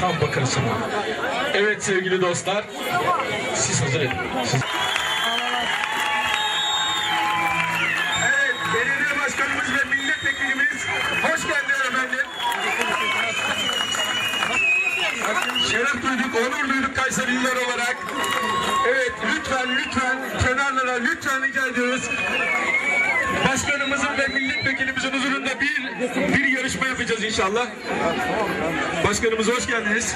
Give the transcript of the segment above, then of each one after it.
Tam bakarsın. Evet sevgili dostlar. Siz hazır edin. Siz... Evet, belediye başkanımız ve milletvekilimiz hoş geldiniz efendim. Şeref duyduk, onur duyduk Kayserililer olarak. Evet, lütfen, lütfen kenarlara lütfen rica ediyoruz. Başkanımızın ve milletvekilimizin huzurunda bir bir yapacağız inşallah. Başkanımız hoş geldiniz.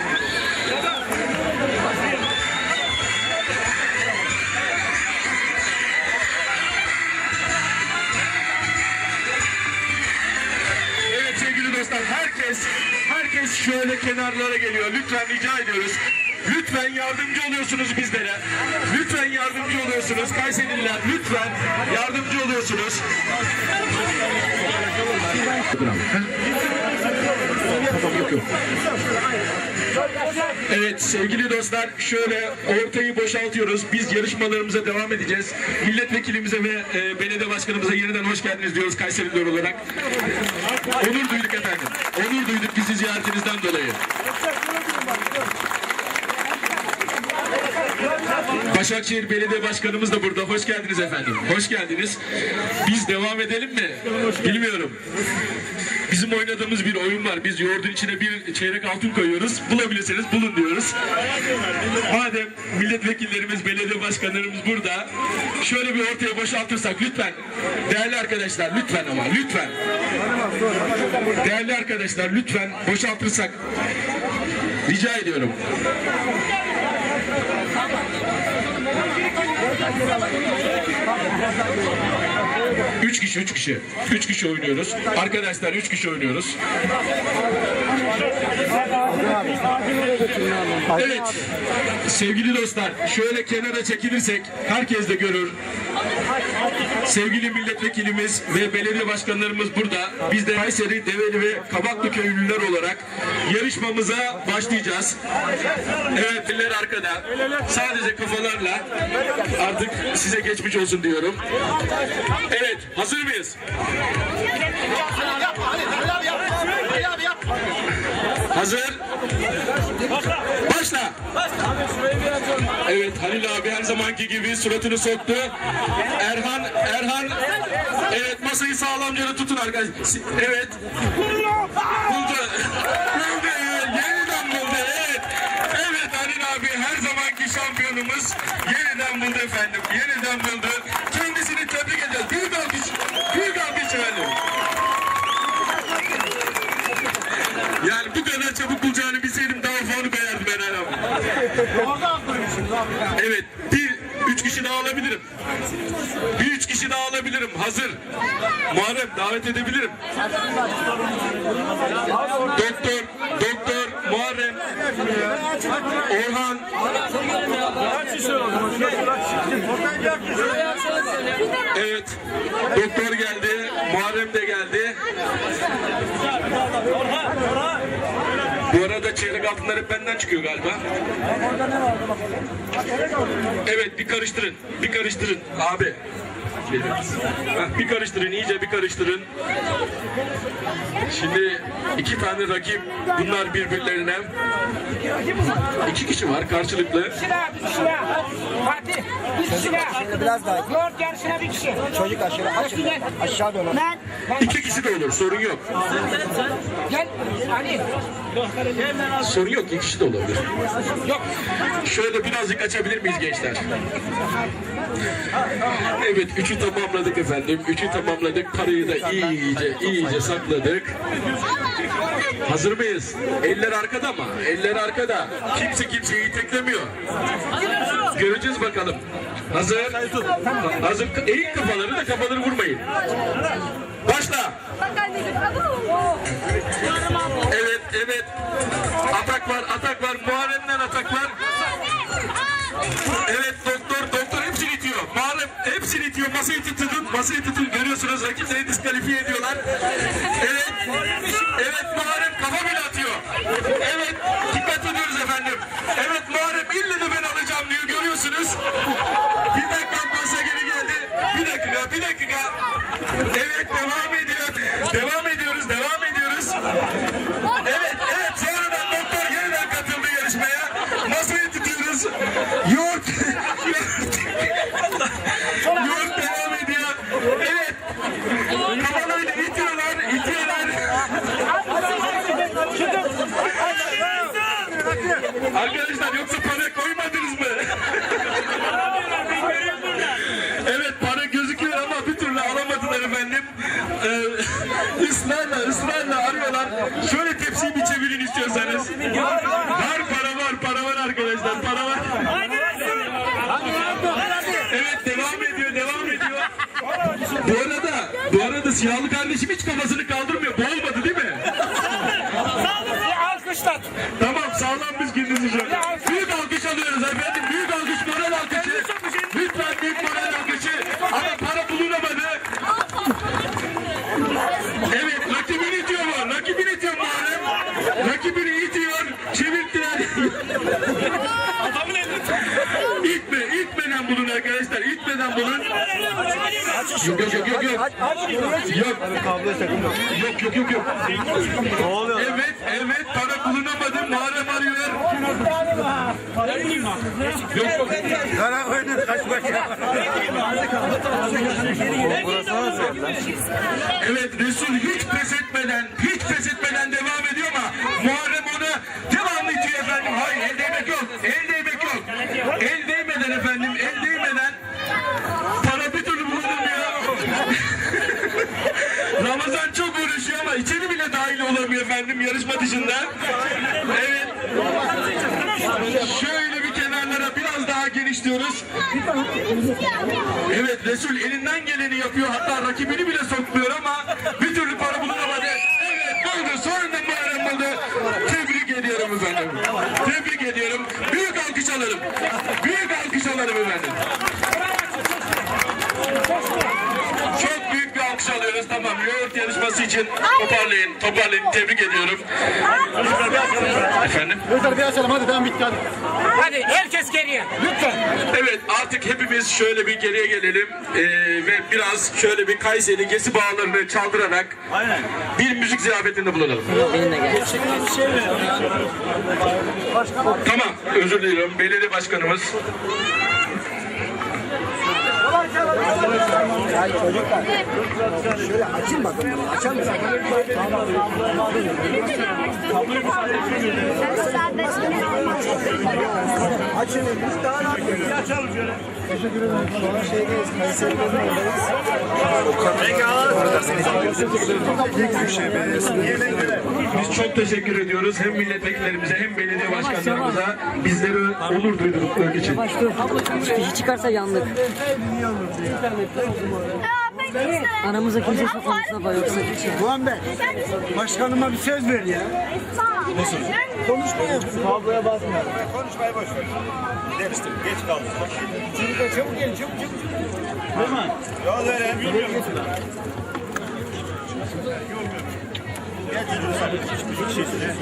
Evet sevgili dostlar herkes herkes şöyle kenarlara geliyor. Lütfen rica ediyoruz. Lütfen yardımcı oluyorsunuz bizlere. Lütfen yardımcı oluyorsunuz. Kayserililer lütfen yardımcı oluyorsunuz. Evet sevgili dostlar şöyle ortayı boşaltıyoruz. Biz yarışmalarımıza devam edeceğiz. Milletvekilimize ve e, belediye başkanımıza yeniden hoş geldiniz diyoruz Kayseriler olarak. Onur duyduk efendim. Onur duyduk bizi ziyaretinizden dolayı. Başakşehir Belediye Başkanımız da burada. Hoş geldiniz efendim. Hoş geldiniz. Biz devam edelim mi? Bilmiyorum. Bizim oynadığımız bir oyun var. Biz yoğurdun içine bir çeyrek altın koyuyoruz. Bulabilirseniz bulun diyoruz. Madem milletvekillerimiz, belediye başkanlarımız burada. Şöyle bir ortaya boşaltırsak lütfen. Değerli arkadaşlar lütfen ama lütfen. Değerli arkadaşlar lütfen boşaltırsak. Rica ediyorum. Üç kişi, üç kişi. Üç kişi oynuyoruz. Arkadaşlar üç kişi oynuyoruz. Evet. Sevgili dostlar, şöyle kenara çekilirsek herkes de görür. Sevgili milletvekilimiz ve belediye başkanlarımız burada. Biz de Kayseri, Develi ve Kabaklı köylüler olarak yarışmamıza başlayacağız. Evet, eller arkada. Sadece kafalarla artık size geçmiş olsun diyorum. Evet, hazır mıyız? Hazır. Başla. Evet Halil abi her zamanki gibi suratını soktu. Erhan, Erhan. Evet masayı sağlamca tutun arkadaşlar. Evet. Buldu. Buldu. Yeniden buldu. Evet. Evet Halil abi her zamanki şampiyonumuz yeniden buldu efendim. Yeniden buldu. Kendisini tebrik edeceğiz. Büyük alkış. Büyük alkış efendim. Yani bu kadar çabuk bulacağını bilseydim daha fazla koyardım herhalde. Evet, bir üç daha alabilirim. Bir üç kişi daha alabilirim. Hazır. Muharrem davet edebilirim. Doktor, doktor, Muharrem, Orhan. Evet, doktor geldi, Muharrem de geldi. Bu arada çeyrek altınlar hep benden çıkıyor galiba. Evet bir karıştırın. Bir karıştırın abi. Heh, Bir karıştırın iyice bir karıştırın. Şimdi iki tane rakip bunlar birbirlerine. İki kişi var karşılıklı. bir kişiler. Fatih, bir kişiler. biraz daha. Yoğurt yarışına bir kişi. Çocuk aşağı aşağı, aşağı doğru. Ben, İki kişi de olur sorun yok. gel Ali. Sorun yok iki kişi de olabilir. Yok. Şöyle birazcık açabilir miyiz gençler? Evet üçü tamamladık efendim. Üçü tamamladık. Parayı da iyice iyice sakladık. Hazır mıyız? Eller arkada mı? Eller arkada. Kimse kimseyi teklemiyor. Göreceğiz bakalım. Hazır. Hazır. Eğin kafaları da kafaları vurmayın. que se desqualifique Arkadaşlar yoksa para koymadınız mı? evet para gözüküyor ama bir türlü alamadılar efendim. Ee, ısrarla ısrarla arıyorlar. Şöyle tepsiyi bir çevirin istiyorsanız. Var para var para var arkadaşlar para var. Evet devam ediyor devam ediyor. Bu arada bu arada siyahlı kardeşim hiç kafasını kaldırmıyor. Boğulmadı değil mi? Bir alkışlat. Tamam sağlam Büyük alkış alıyoruz efendim. Büyük alkış moral alkışı. Lütfen büyük moral alkışı. Ama para bulunamadı. Evet rakibini itiyor mu? Rakibini itiyor Muharrem. Rakibini itiyor. Çevirttiler. İtme, itmeden bulun arkadaşlar. İtmeden bulun. Yok yok yok yok. Yok yok yok yok. yok. Evet evet para bulunamadı. Muharrem arıyor. Yok yok. Kara koydun kaç başa. Evet Resul hiç pes etmeden, hiç pes etmeden devam ediyor ama Muharrem onu devamlı itiyor efendim. Hayır el değmek yok, el değmek yok. El değmeden efendim, el değmeden para bir türlü bulunmuyor. Ramazan çok uğraşıyor ama içeri bile dahil olamıyor efendim yarışma dışında. Evet. Şöyle bir kenarlara biraz daha genişliyoruz. Evet Resul elinden geleni yapıyor. Hatta rakibini bile sokmuyor ama bir türlü para bulunamadı. Evet buldu. Sonunda Muharrem buldu. Tebrik ediyorum efendim. Tebrik ediyorum. Büyük alkış alalım. Büyük alkış alalım efendim. Çok büyük bir alkış alıyoruz. Tamam. Yoğurt yarışması için toparlayın. Toparlayın. Tebrik ediyorum. Efendim? Bir açalım hadi tamam bitti hadi. Hadi herkes geriye. Lütfen. Evet artık hepimiz şöyle bir geriye gelelim Ee, ve biraz şöyle bir Kayseri gesi bağlarını çaldırarak bir müzik ziyafetinde bulunalım. Tamam özür diliyorum belediye başkanımız. Şöyle açın bakın bunu açar mısın? Açın biz daha yapıyoruz? Açalım şöyle. Teşekkür ederim. Sonra şeydeyiz. Kayseri'de oradayız. Biz çok teşekkür ediyoruz hem milletvekillerimize hem belediye başkanlarımıza bizleri onur duydukları için. Fişi çıkarsa yandık. Aramıza kimse sokmamış baba yoksa şey. Doğan Bey, başkanıma bir söz ver ya. Konuşma yap. Kabloya basma. Konuşmayı boş ver. Gidelim. Geç kaldık. Çabuk çabuk gelin çabuk çabuk. Hemen. Yol ver. Bilmiyorum. Gel çocuğum sen. Bir şey söyle.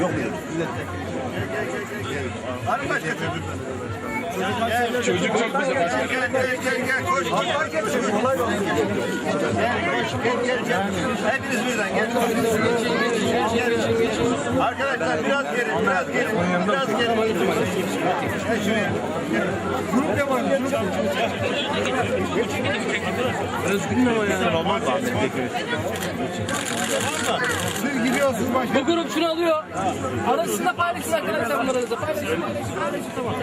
Yok mu? Var mı başka çocuk? Çocuk çok başka. Gel gel gel gel koş. Fark etsin. Kolay olsun. Gel gel gel. Hepiniz birden gel. Arkadaşlar biraz geri, biraz geri, biraz geri. Gel şuraya. Grup var? Özgün ne var ya? Olmaz lazım. Siz gidiyorsunuz başka. Bu grup şunu alıyor. Arasında paylaşın arkadaşlar bunları da paylaşın. paylaşın, tamam.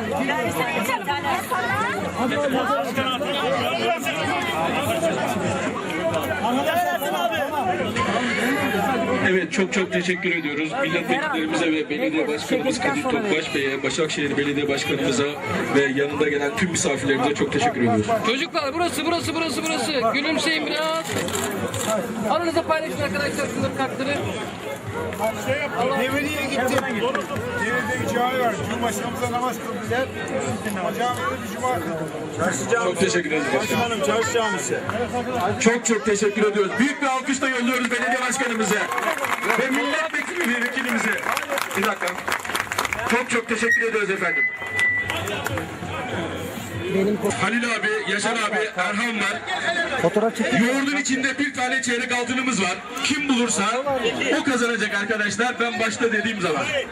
Abla, Evet çok çok teşekkür ediyoruz. Milletvekillerimize ve belediye başkanımız Kadir Topbaş Bey'e, Başakşehir Belediye Başkanımıza ve yanında gelen tüm misafirlerimize çok teşekkür ediyoruz. Çocuklar burası burası burası burası. Gülümseyin biraz. Aranızda paylaşın arkadaşlar şunları kartları. Develi'ye gittim. Develi'de cami var. Cumhurbaşkanımıza namaz kıldılar. Camide bir cuma kıldık. Çok teşekkür ederiz başkanım. Hanım çarşı camisi. Çok çok teşekkür ediyoruz. Büyük bir alkış da yolluyoruz belediye başkanımıza ve milletvekili vekilimize. Bir dakika. Çok çok teşekkür ediyoruz efendim. Halil abi, Yaşar abi, Erhan var. Fotoğraf çek. Yoğurdun içinde bir tane çeyrek altınımız var. Kim bulursa o kazanacak arkadaşlar. Ben başta dediğim zaman.